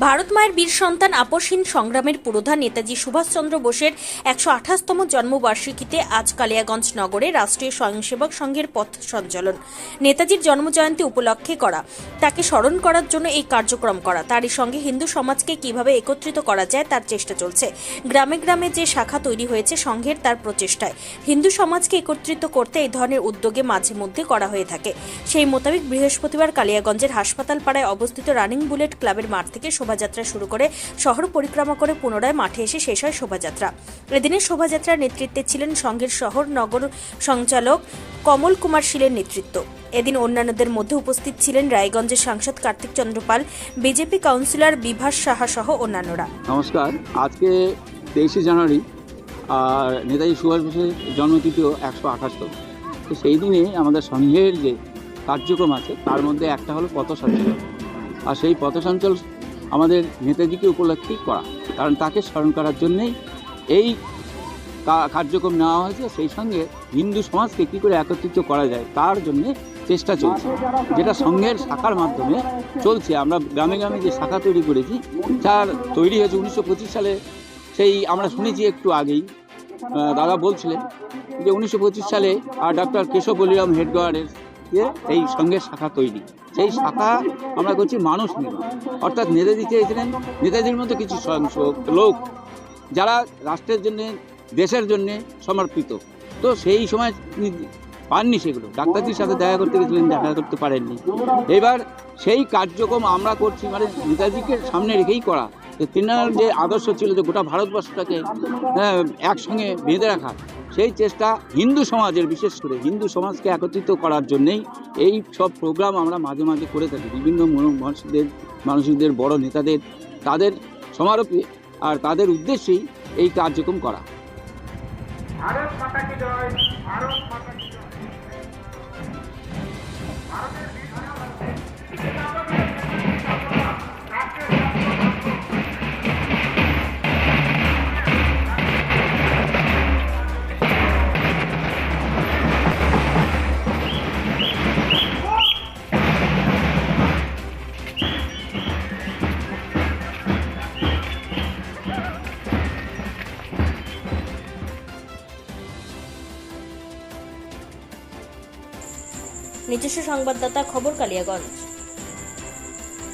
ভারত মায়ের বীর সন্তান আপসহীন সংগ্রামের পুরোধা নেতাজি সুভাষচন্দ্র বোসের একশো আঠাশতম জন্মবার্ষিকীতে আজ কালিয়াগঞ্জ নগরে রাষ্ট্রীয় স্বয়ংসেবক সংঘের পথ সঞ্চালন। নেতাজির জন্মজয়ন্তী উপলক্ষে করা। তাকে স্মরণ করার জন্য এই কার্যক্রম করা। তারই সঙ্গে হিন্দু সমাজকে কীভাবে একত্রিত করা যায় তার চেষ্টা চলছে। গ্রামে গ্রামে যে শাখা তৈরি হয়েছে সংঘের তার প্রচেষ্টায়। হিন্দু সমাজকে একত্রিত করতে এই ধরনের উদ্যোগে মাঝে মধ্যে করা হয়ে থাকে। সেই মোতাবেক বৃহস্পতিবার কালিয়াগঞ্জের হাসপাতাল পাড়ায় অবস্থিত রানিং বুলেট ক্লাবের মাঠ থেকে শোভাযাত্রা শুরু করে শহর পরিক্রমা করে পুনরায় মাঠে এসে শেষ হয় শোভাযাত্রা। এদিনের শোভাযাত্রার নেতৃত্বে ছিলেন সংঘের শহর নগর সঞ্চালক কমল কুমার শীলের নেতৃত্ব। এদিন অন্যান্যদের মধ্যে উপস্থিত ছিলেন রায়গঞ্জের সাংসদ কার্তিক চন্দ্রপাল, বিজেপি কাউন্সিলর বিভাস সাহা সহ অন্যান্যরা। নমস্কার, আজকে তেইশে জানুয়ারি, আর নেতাজি সুভাষ বোসের জন্মতিথিও একশো আঠাশতম। তো সেই দিনে আমাদের সংঘের যে কার্যক্রম আছে, তার মধ্যে একটা হলো পথসঞ্চল আর সেই পথসঞ্চল আমাদের নেতাজিকে উপলক্ষেই করা। কারণ তাকে স্মরণ করার জন্যেই এই কার্যক্রম নেওয়া হয়েছে। সেই সঙ্গে হিন্দু সমাজকে কী করে একত্রিত করা যায় তার জন্যে চেষ্টা চলছে। যেটা সংঘের শাখার মাধ্যমে চলছে। আমরা গ্রামে গ্রামে যে শাখা তৈরি করেছি, যার তৈরি হয়েছে উনিশশো পঁচিশ সালে। সেই আমরা শুনেছি একটু আগেই। দাদা বলছিলেন যে উনিশশো পঁচিশ সালে আর ডক্টর কেশব বলিরাম হেডগোয়ারের ইয়ে এই সঙ্গে শাখা তৈরি। সেই শাখা আমরা করছি মানুষ নির্মাণ। অর্থাৎ নেতাজি চেয়েছিলেন নেতাজির মতো কিছু স্বয়ংসেবক লোক যারা রাষ্ট্রের জন্যে দেশের জন্যে সমর্পিত। তো সেই সময় তিনি পাননি সেগুলো। ডাক্তারজির সাথে দেখা করতে গেছিলেন দেখা করতে পারেননি। এবার সেই কার্যক্রম আমরা করছি মানে নেতাজিকে সামনে রেখেই করা। যে তিনার যে আদর্শ ছিল যে গোটা ভারতবর্ষটাকে হ্যাঁ, একসঙ্গে বেঁধে রাখা। সেই চেষ্টা হিন্দু সমাজের, বিশেষ করে হিন্দু সমাজকে একত্রিত করার জন্যেই এই সব প্রোগ্রাম আমরা মাঝে মাঝে করে থাকি। বিভিন্ন মনো- মানুষদের মানুষদের, বড় নেতাদের, তাদের সমারোপে আর তাদের উদ্দেশ্যেই এই কার্যক্রম করা। ভারত মাতা কি জয়? ভারত মাতা নিজস্ব সংবাদদাতা খবর কালিয়াগঞ্জ।